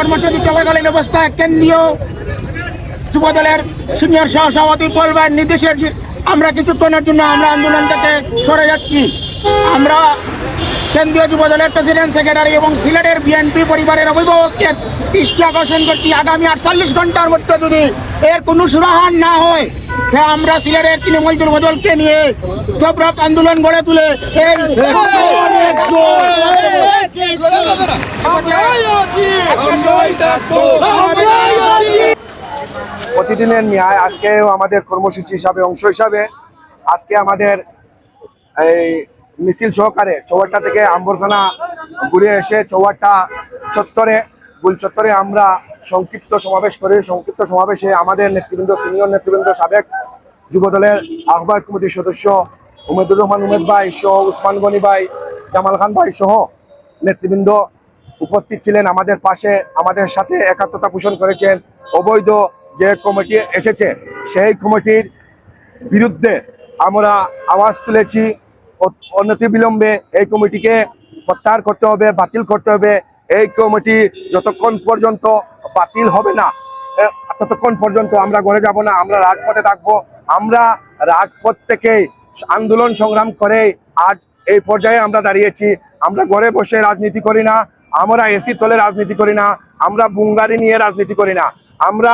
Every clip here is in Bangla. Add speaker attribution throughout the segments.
Speaker 1: কর্মসূচি চলাকালীন অবস্থায় কেন্দ্রীয় যুবদলের সিনিয়র সহসভাপতি পলবার নির্দেশের আমরা কিছুক্ষণের জন্য আমরা আন্দোলন থেকে সরে যাচ্ছি। আমরা কেন্দ্রীয় যুবদলের প্রেসিডেন্ট, সেক্রেটারি এবং সিলেটের বিএনপি পরিবারের অভিভাবককে দৃষ্টি আকর্ষণ করছি। আগামী আটচল্লিশ ঘণ্টার মধ্যে যদি এর কোনো সুরাহান না হয়, তা আমরা সিলেটের তৃণমূল দুর্বদলকে নিয়ে জবরক আন্দোলন গড়ে তুলে এই
Speaker 2: প্রতিদিনের ন্যায় আজকেও আমাদের কর্মসূচি হিসাবে অংশ হিসাবে আজকে আমাদের এই মিছিল সহকারে চৌয়াট্টা থেকে আম্বরখানা ঘুরে এসে চৌয়াট্টা চত্বরে গুল চত্বরে আমরা সংক্ষিপ্ত সমাবেশ করি। সংক্ষিপ্ত সমাবেশে আমাদের নেতৃবৃন্দ সিনিয়র নেতৃবৃন্দ সাবেক যুবদলের আহ্বায়ক কমিটির সদস্য উমেদুর রহমান উমেদ ভাই সহ উসমান গনি ভাই জামাল খান ভাই সহ নেতৃবৃন্দ উপস্থিত ছিলেন আমাদের পাশে, আমাদের সাথে একাত্মতা পোষণ করেছেন অবৈধ যে কমিটি এসেছে, সেই কমিটির বিরুদ্ধে আমরা আওয়াজ তুলেছি। অ- অনতি বিলম্বে এই কমিটিকে প্রত্যাহার করতে হবে, বাতিল করতে হবে। এই কমিটি যতক্ষণ পর্যন্ত বাতিল হবে না ততক্ষণ পর্যন্ত আমরা ঘরে যাব না, আমরা রাজপথে থাকব। আমরা রাজপথ থেকে আন্দোলন সংগ্রাম করে আজ এই পর্যায়ে আমরা দাঁড়িয়েছি। আমরা ঘরে বসে রাজনীতি করি না, আমরা এসি তলে রাজনীতি করি না, আমরা বুঙ্গারি নিয়ে রাজনীতি করি না, আমরা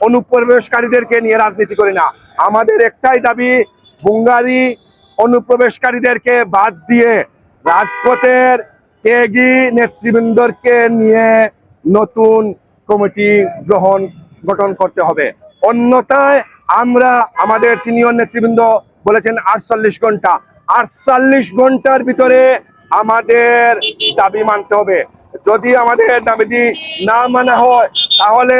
Speaker 2: অনুপ্রবেশকারীদেরকে নিয়ে রাজনীতি করি না। আমাদের একটাই দাবি বুঙ্গারি অনুপ্রবেশকারীদেরকে বাদ দিয়ে রাজপথের ত্যাগী নেতৃবৃন্দকে নিয়ে নতুন কমিটি গ্রহণ, গঠন করতে হবে। অন্যথায় আমরা আমাদের সিনিয়র নেতৃবৃন্দ বলেছেন আটচল্লিশ ঘণ্টা। আটচল্লিশ ঘণ্টার ভিতরে আমাদের দাবি মানতে হবে। যদি আমাদের দাবি না মানা হয়, তাহলে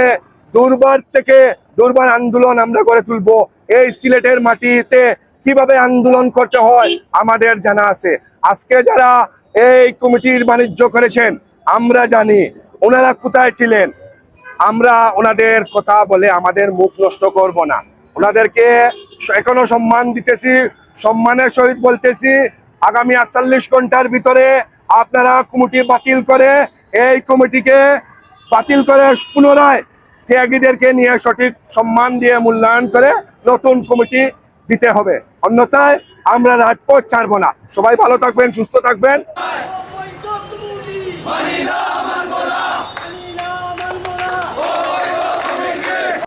Speaker 2: দুর্বার থেকে দুর্বার আন্দোলন আমরা করে তুলবো। এই সিলেটের মাটিতে কীভাবে আন্দোলন করতে হয়, আমাদের জানা আছে। আজকে যারা এই কমিটির বাণিজ্য করেছেন, আমরা জানি ওনারা কোথায় ছিলেন। আমরা ওনাদের কথা বলে আমাদের মুখ নষ্ট করব না। ওনাদেরকে এখনও সম্মান দিতেছি। সম্মানের সহিত বলতেছি, আগামী আটচল্লিশ ঘণ্টার ভিতরে আপনারা কমিটি বাতিল করে, এই কমিটিকে বাতিল করে পুনরায় ত্যাগীদেরকে নিয়ে সঠিক সম্মান দিয়ে মূল্যায়ন করে নতুন কমিটি দিতে হবে। অন্যথায় আমরা রাজপথ ছাড়বো না। সবাই ভালো থাকবেন, সুস্থ থাকবেন।